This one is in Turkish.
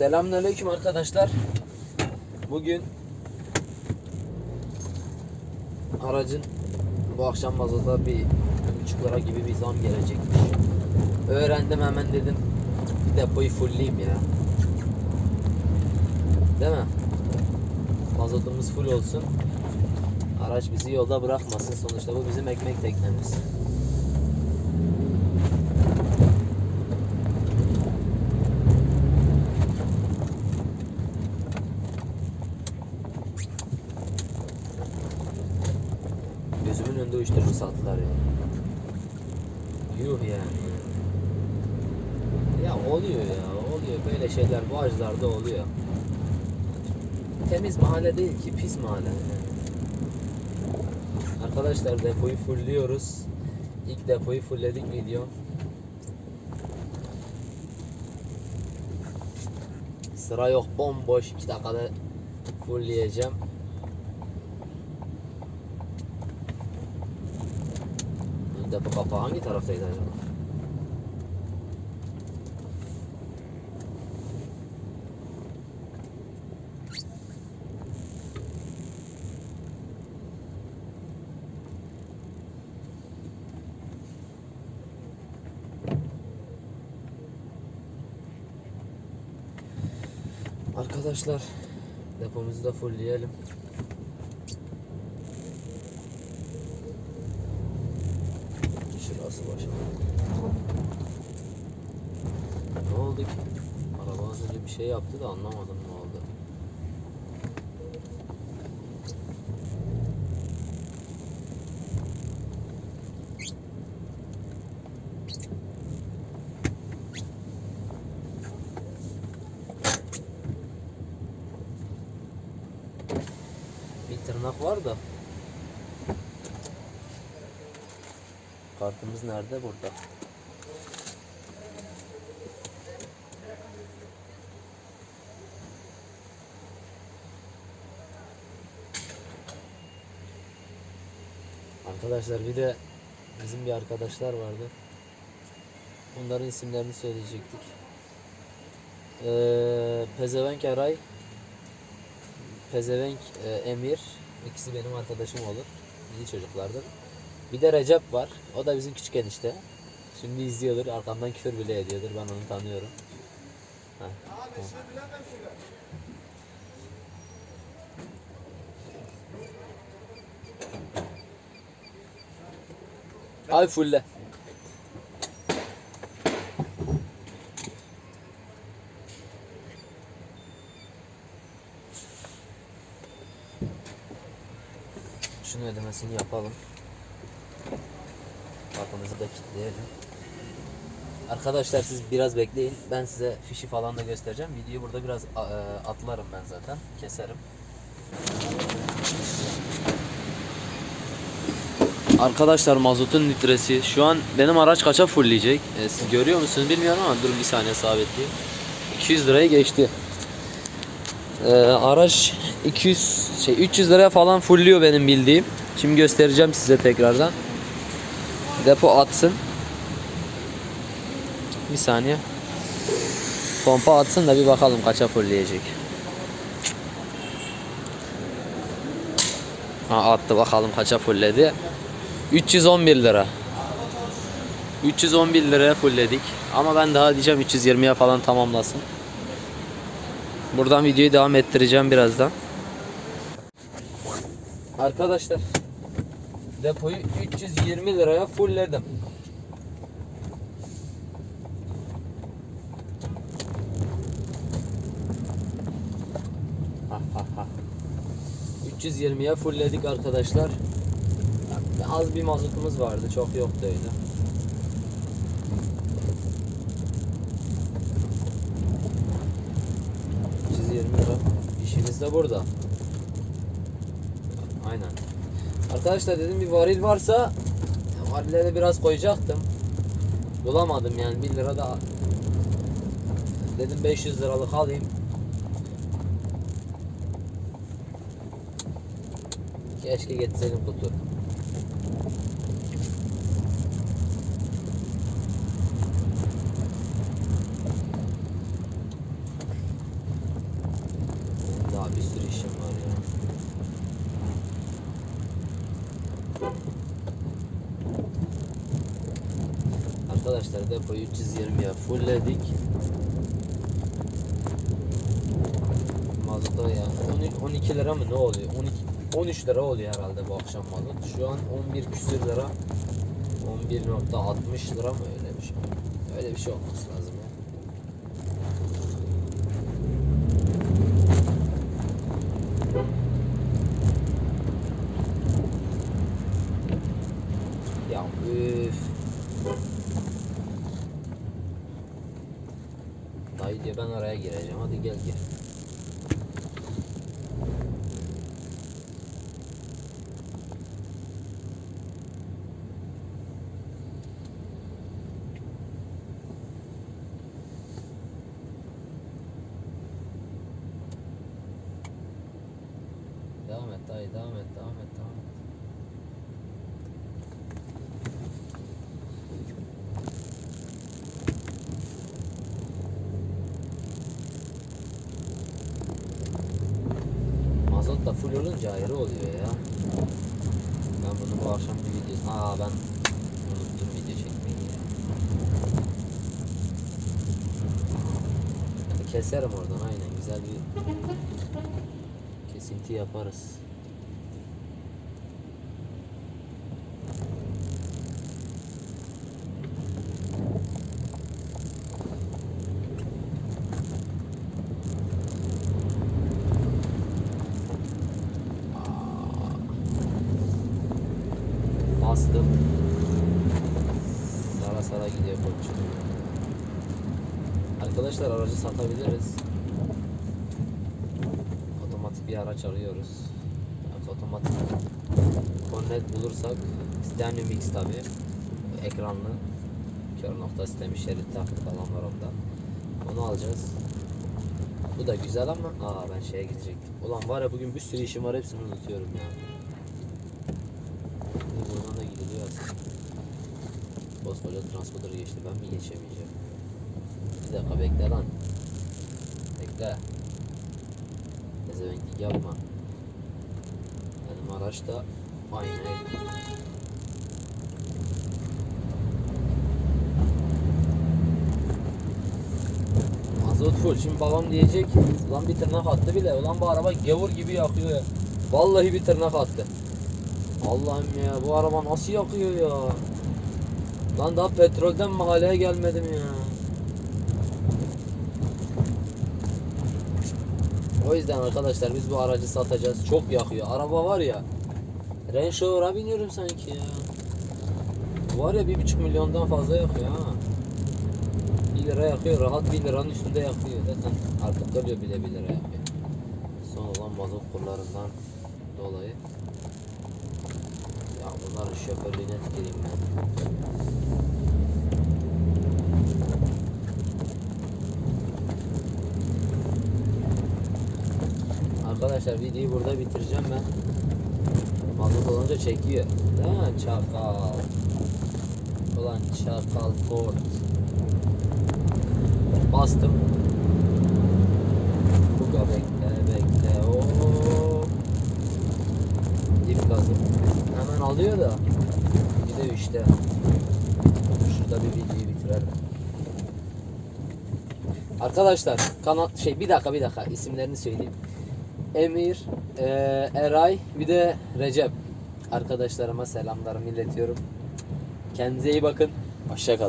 Selamünaleyküm arkadaşlar. Bugün aracın bu akşam mazota bir buçuk lira gibi bir zam gelecekmiş. Öğrendim hemen dedim depoyu fullleyeyim ya. Değil mi? Mazotumuz full olsun. Araç bizi yolda bırakmasın. Sonuçta bu bizim ekmek teknemiz. Gözümün önünde uyuşturucu sattılar ya. Yuh yani. Ya oluyor ya oluyor böyle şeyler bu ağaçlarda oluyor. Temiz mahalle değil ki pis mahalle. Arkadaşlar depoyu fullliyoruz. İlk depoyu fullledik video. Sıra yok bomboş 2 dakikada fullleyeceğim. Depo kapağı hangi taraftaydı acaba? Arkadaşlar depomuzu da fullleyelim. Şurası başım. Ne oldu ki? Araba az önce bir şey yaptı da anlamadım ne oldu. Bir tırnak var da. Kartımız nerede? Burada. Arkadaşlar bir de bizim bir arkadaşlar vardı. Onların isimlerini söyleyecektik. Ee, Pezevenk Eray, Pezevenk e, Emir. İkisi benim arkadaşım olur. İyi çocuklardır. Bir de Recep var. O da bizim küçük enişte. Şimdi izliyordur. Arkamdan küfür bile ediyordur. Ben onu tanıyorum. Ha. Ay fulle. Şunu ödemesini yapalım. Kapımızı da kilitleyelim. Arkadaşlar siz biraz bekleyin. Ben size fişi falan da göstereceğim. Videoyu burada biraz e, atlarım ben zaten. Keserim. Arkadaşlar mazotun litresi şu an benim araç kaça fullleyecek? E, siz görüyor musunuz bilmiyorum ama durun bir saniye sabitleyeyim. 200 lirayı geçti. E, araç 200 şey 300 liraya falan fullliyor benim bildiğim. Şimdi göstereceğim size tekrardan. Depo atsın. Bir saniye. Pompa atsın da bir bakalım kaça fullleyecek. Ha attı bakalım kaça fullledi. 311 lira. 311 liraya fullledik. Ama ben daha diyeceğim 320'ye falan tamamlasın. Buradan videoyu devam ettireceğim birazdan. Arkadaşlar depoyu 320 liraya fullledim. Ha, ha, ha. 320'ye fullledik arkadaşlar. Az bir mazotumuz vardı. Çok yoktu öyle. ...320 lira. İşimiz de burada. Aynen. Arkadaşlar dedim bir varil varsa... ...varillere biraz koyacaktım. Bulamadım yani 1 lira da... ...dedim 500 liralık alayım. Keşke getirseydim kutu. Daha bir sürü işim var ya. Arkadaşlar depoyu 320'ye fullledik. Mazota ya 12, 12 lira mı ne oluyor? 12 13 lira oluyor herhalde bu akşam mazot. Şu an 11 küsür lira. 11.60 lira mı öyle bir şey? Öyle bir şey olması lazım ya. Ya üf. Dayı diyor ben araya gireceğim. Hadi gel gel. Devam et dayı devam et devam et devam et. Da full olunca ayrı oluyor ya. Ben bunu bu akşam bir video... Aa ben unuttum video çekmeyi ya. Keserim oradan aynen güzel bir kesinti yaparız. Bastım. Sara gidiyor koçum. Arkadaşlar aracı satabiliriz. Otomatik bir araç arıyoruz. Evet, otomatik Connect bulursak Stanium X tabi ekranlı kör nokta sistemi şerit taklı falan var onda. Onu alacağız. Bu da güzel ama aa ben şeye gidecektim. Ulan var ya bugün bir sürü işim var hepsini unutuyorum ya. Şimdi buradan da gidiliyor aslında. Koskoca transporter geçti ben mi geçemeyeceğim? Bir dakika bekle lan. Bekle. Ezevenklik yapma. Benim araç da aynı. Mazot full. Şimdi babam diyecek ulan bir tırnak attı bile. Ulan bu araba gavur gibi yakıyor ya. Vallahi bir tırnak attı. Allah'ım ya bu araba nasıl yakıyor ya. Lan daha petrolden mahalleye gelmedim ya. O yüzden arkadaşlar biz bu aracı satacağız. Çok yakıyor. Araba var ya. Range Rover'a biniyorum sanki ya. Var ya bir buçuk milyondan fazla yakıyor ha. 1 lira yakıyor. Rahat 1 liranın üstünde yakıyor. Zaten artık kalıyor bile 1 lira yakıyor. Son olan mazot kurlarından dolayı. Ya bunların şoförlüğüne tüküreyim ben. Arkadaşlar videoyu burada bitireceğim ben. Mazot olunca çekiyor. Değil mi? Çakal. Ulan çakal Ford. Bastım. Buga bekle bekle. Oo. Dip gazı. Hemen alıyor da. De işte. Şurada bir videoyu bitirelim. Arkadaşlar kanal şey bir dakika bir dakika isimlerini söyleyeyim. Emir, eee, Eray bir de Recep. Arkadaşlarıma selamlarımı iletiyorum. Kendinize iyi bakın. Hoşça kalın.